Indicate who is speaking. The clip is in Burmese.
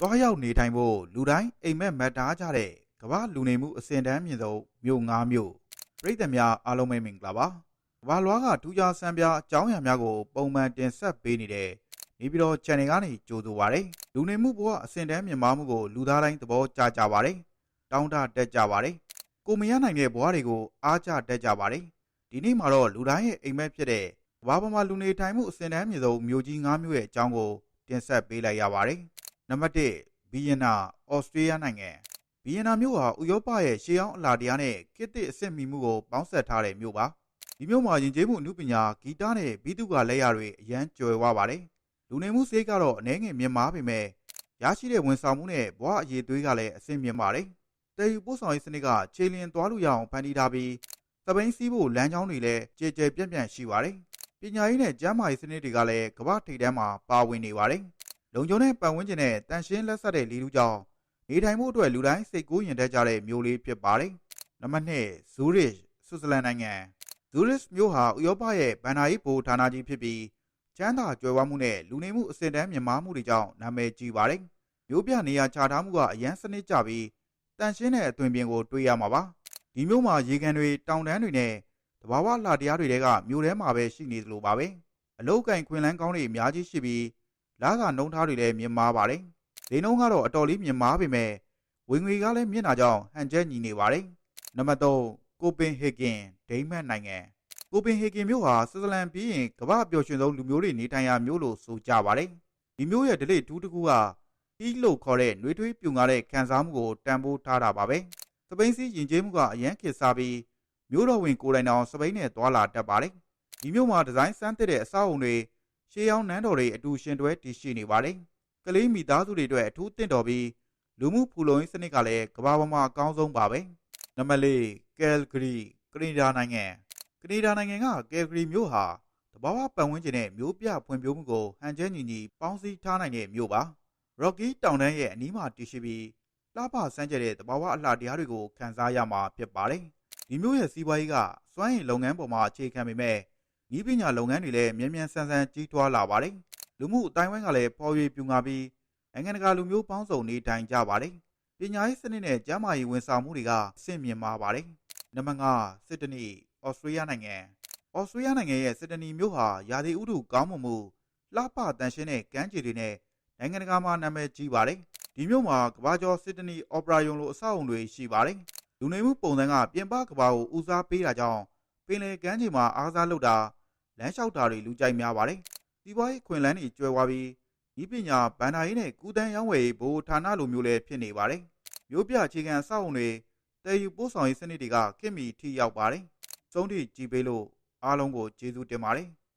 Speaker 1: သွားရောက်နေထိုင်ဖို့လူတိုင်းအိမ်မက်မက်တားကြတဲ့ကမ္ဘာလူနေမှုအစဉ်တန်းမြင့်ဆုံးမြို့၅မြို့ပြည်သက်များအားလုံးပဲမင်္ဂလာပါကမ္ဘာလွှားကထူးခြားစံပြအကြောင်းအရာများကို ပုံမှန်တင်ဆက်ပေးနေတဲ့နေပြည်တော် channel ကနေကြိုဆိုပါရစေလူနေမှုဘဝအစဉ်တန်းမြင့်မားမှုကိုလူသားတိုင်းသဘောကျကြပါရစေတောင်းတတက်ကြပါရစေကိုမရနိုင်တဲ့ဘဝတွေကိုအားကျတက်ကြပါရစေဒီနေ့မှာတော့လူတိုင်းရဲ့အိမ်မက်ဖြစ်တဲ့ကမ္ဘာပေါ်မှာလူနေထိုင်မှုအစဉ်တန်းမြင့်ဆုံးမြို့ကြီး၅မြို့ရဲ့အကြောင်းကိုတင်ဆက်ပေးလိုက်ရပါတယ် နံပါတ်1ဘီယန်နာဩစတြေးလျနိုင်ငံဘီယန်နာမြို့ဟာဥရောပရဲ့ရှေးဟောင်းအလားတရားနဲ့ခေတ်သစ်အဆင့်မီမှုကိုပေါင်းစပ်ထားတဲ့မြို့ပါဒီမြို့မှာယဉ်ကျေးမှုအမှုပညာဂီတနဲ့ဘီသူကလက်ရာတွေအရန်ကျွယ်ဝပါတယ်လူနေမှုစေးကတော့အနေငယ်မြင်မာပေမဲ့ရရှိတဲ့ဝန်ဆောင်မှုနဲ့ဘဝအရေးသွေးကလည်းအဆင့်မြင့်ပါတယ်တည်ယူပို့ဆောင်ရေးစနစ်ကခြေလျင်သွားလို့ရအောင်ဖန်တီးထားပြီးသပိန်စီးဖို့လမ်းကြောင်းတွေလည်းကြဲကြဲပြန့်ပြန့်ရှိပါတယ်ပညာရေးနဲ့ကျန်းမာရေးစနစ်တွေကလည်းကမ္ဘာထိပ်တန်းမှာပါဝင်နေပါတယ် လုံခြုံတဲ့ပတ်ဝန်းကျင်နဲ့တန်ရှင်းလက်ဆက်တဲ့လီလူကြောင့်နေထိုင်မှုအတွက်လူတိုင်းစိတ်ကူးရင်တတ်ကြတဲ့မြို့လေးဖြစ်ပါတယ်နံပါတ်2ဇူရစ်ဆွစ်ဇာလန်နိုင်ငံဇူရစ်မြို့ဟာဥရောပရဲ့ဗန်နာရေးဗိုလ်ဌာနကြီးဖြစ်ပြီးချမ်းသာကြွယ်ဝမှုနဲ့လူနေမှုအဆင့်တန်းမြင့်မားမှုတွေကြောင့်နာမည်ကြီးပါတယ်မြို့ပြနေရာချထားမှုကအရန်စနစ်ကြပြီးတန်ရှင်းတဲ့အသွင်ပြင်ကိုတွေ့ရမှာပါဒီမြို့မှာရေကန်တွေတောင်တန်းတွေနဲ့တဘာဝလှတရားတွေတဲကမြို့ထဲမှာပဲရှိနေသလိုပါပဲအလုတ်ကင်ခွင်လန်းကောင်းတွေအများကြီးရှိပြီး လာကနှုံထားတွေလည်းမြင့်မားပါတယ်။လေနှုံးကတော့အတော်လေးမြင့်မားပေမဲ့ဝင်ငွေကလည်းမြင့်တာကြောင့်ဟန်ချက်ညီနေပါတယ်။နံပါတ်3ကိုပင်ဟေဂင်ဒိန်းမတ်နိုင်ငံကိုပင်ဟေဂင်မြို့ဟာဆွစ်ဇာလန်ပြီးရင်ကမ္ဘာအပျော်ရွှင်ဆုံးလူမျိုးတွေနေထိုင်ရာမြို့လို့ဆိုကြပါတယ်။ဒီမြို့ရဲ့ဒလိထူးတစ်ခုကအီးလို့ခေါ်တဲ့နှွေးထွေးပြူငါတဲ့ခံစားမှုကိုတန်ဖိုးထားတာပါပဲ။စပိန်စီယဉ်ကျေးမှုကအရန်ခေတ်စားပြီးမြို့တော်ဝင်ကိုယ်တိုင်တောင်စပိန်နဲ့သွာလာတတ်ပါတယ်။ဒီမြို့မှာဒီဇိုင်းစမ်းသစ်တဲ့အဆောက်အုံတွေ ရှေးဟောင်းနန်းတော်တွေအတူရှင်တွဲတည်ရှိနေပါတယ်။ကလေးမိသားစုတွေအတွက်အထူးတင့်တော်ပြီးလူမှုဖူလုံရေးစနစ်ကလည်းကမ္ဘာပေါ်မှာအကောင်းဆုံးပါပဲ။နံပါတ်၄ကယ်ဂရီကနေဒါနိုင်ငံကနေဒါနိုင်ငံကကယ်ဂရီမြို့ဟာတဘာဝပတ်ဝန်းကျင်နဲ့မြို့ပြဖွံ့ဖြိုးမှုကိုဟန်ချက်ညီညီပေါင်းစည်းထားနိုင်တဲ့မြို့ပါ။ Rocky တောင်တန်းရဲ့အနီးမှာတည်ရှိပြီးလှပစမ်းကြတဲ့တဘာဝအလှတရားတွေကိုခံစားရမှာဖြစ်ပါတယ်။ဒီမြို့ရဲ့စီးပွားရေးကစွမ်းရည်လုပ်ငန်းပေါ်မှာအခြေခံပေမဲ့ ဤပညာလုပ်ငန်းတွေလည်းမြန်မြန်ဆန်ဆန်ကြီးထွားလာပါတယ်။လူမှုအတိုင်းဝိုင်းကလည်းပေါ်ရွေပြူငါပြီးနိုင်ငံတကာလူမျိုးပေါင်းစုံနေထိုင်ကြပါတယ်။ပညာရေးစနစ်နဲ့ကျန်းမာရေးဝန်ဆောင်မှုတွေကအဆင့်မြင့်မာပါတယ်။နံပါတ်5စစ်တနီဩစတြေးလျနိုင်ငံဩစတြေးလျနိုင်ငံရဲ့စစ်တနီမြို့ဟာရာသီဥတုကောင်းမွန်မှုလှပတန်ရှင်းတဲ့ကမ်းခြေတွေနဲ့နိုင်ငံတကာမှာနာမည်ကြီးပါတယ်။ဒီမြို့မှာကဘာကျော်စစ်တနီအော်ပရာယုံလိုအဆောက်အုံတွေရှိပါတယ်။လူနေမှုပုံစံကပြင်ပကဘာကိုဦးစားပေးတာကြောင့်ပင်လယ်ကမ်းခြေမှာအားစားလုပ်တာ လမ်းလျှောက်တာတွေလူကြိုက်များပါတယ်။စီးပွားရေးခွင်လန်းတွေကျွဲဝါပြီးဤပညာဗန္ဒာရေးနဲ့ကုသန်းရောင်းဝယ်ရေးဘိုးဌာနလိုမျိုးလည်းဖြစ်နေပါတယ်။မြို့ပြအခြေခံအဆောက်အုံတွေတည်ယူပို့ဆောင်ရေးစနစ်တွေကခင်မီထိရောက်ပါတယ်။စုံထိကြည်ပေးလို့အားလုံးကိုကျေးဇူးတင်ပါတယ်။